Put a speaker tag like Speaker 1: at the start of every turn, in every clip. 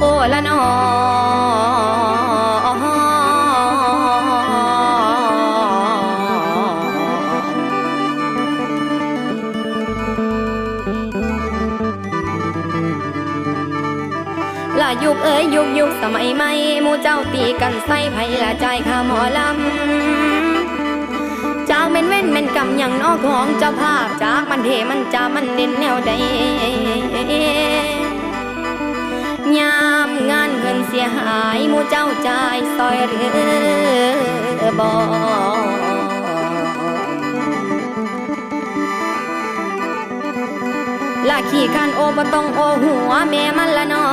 Speaker 1: โอ้ ละยุคเอ้ยยุคยุคสมัยใหม่หมู่เจ้าตีกันใส่ไผละใจายค่าหมอลำจากเม่นเว้นเม่นกำอย่างนอกของเจ้าภาพจากมันเทมันจามันเด่นแนวใดยามงานเงินเสียหายหมู่เจ้าจ่ายซอยหรือบอ ลาขี่คันโอบ่ต้องโอหัวแม่มันละนอ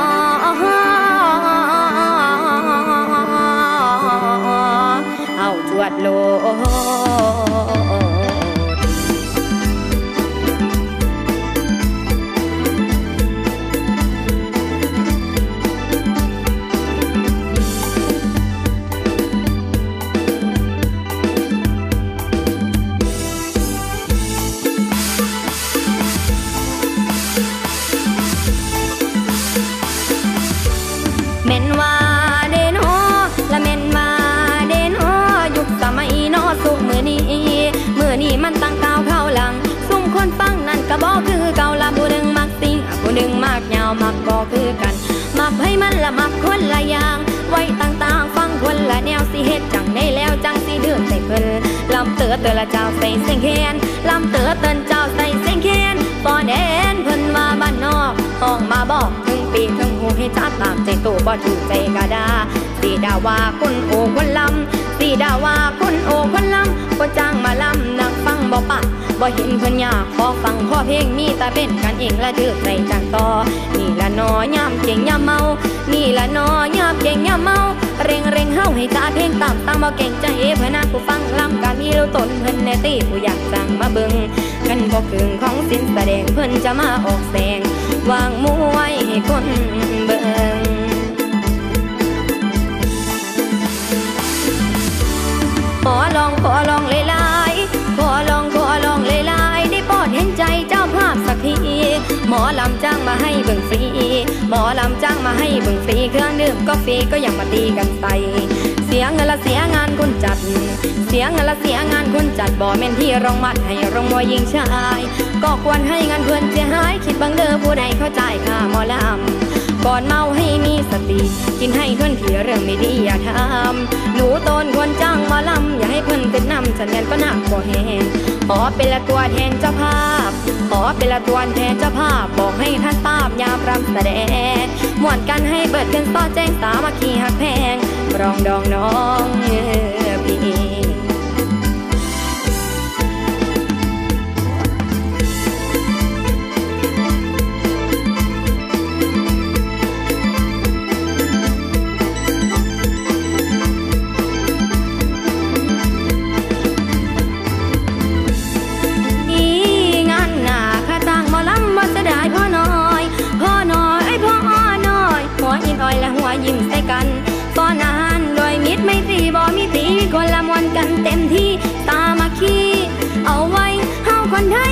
Speaker 1: เอาจวดโล ก็บอกคือเก่าละผู้หนึ่งมักสิ่งผู้หนึ่งมักยาวมักก็คือกัน มักให้มันละมักคนละอย่าง ไว้ต่างๆ ฟังคนละแนวสิเฮ็ดจังได้แล้วจังสิเดือดใส่เพิ่นลำเตือเตือละเจ้าใส่เสียงแคนลำเตือเตือนเจ้าใส่เสียงแคนปอนแดนเพิ่นว่าบ้านนอกห้องมาบอกถึงปีถึงหูให้จัดตามใจตัวบ่ถูกใจกะดาสีดาว่าคนโอคนลำสีดาว่าคนโอคนลำคนจ้างมาลำนักฟังบ่ปะบ่เห็นเพิ่นอยากขอฟัง เพลงมีแต่เป็นกันเองละถือในจังต่อ นี่ละนอยามเก่งยามเมา นี่ละนอยามเก่งยามเมา เร่งเร่งเฮาให้ตาเพลงตามตั้งบ่เก่งใจเพื่อนาผู้ฟังลำการมีเราตนเพิ่นในตีผู้อยากจังมาเบิ่งกันบ่กึ่งของสินแสดงเพิ่นจะมาออกแสงวางมวยให้คนเบิ่ง ลำจ้างมาให้เบิ่งฟรี หมอลำจ้างมาให้เบิ่งฟรี เครื่องดื่มก็ฟรีก็ยังมาตีกันใส่เสียเงินละเสียงานคนจัด เสียเงินละเสียงานคนจัดบ่แม่นที่รองมัดให้รองมวยยิงชาย ก็ควรให้งานเพื่อนเสียหาย คิดบังเด้อผู้ใดเข้าใจายค่าหมอลำก่อนเมาให้มีสติ กินให้ทวนที่เรื่องไม่ดีอย่าทำหนูตนควรจ้างหมาลำอย่าให้เพิ่อนเป็นนำฉันแนนก็หนักกว่าแหงขอเป็นละตัวแทนเจ้าภาพ ขอเป็นละตัวแทนเจ้าภาพ บอกให้ท่านทราบยามรำแสดงม่วนกันให้เบิดเพื่อนต่อแจ้งสามัคคีหักแพงรองดองน้อง กันเต็มที่ตามาคีเอาไว้เฮาคนไทย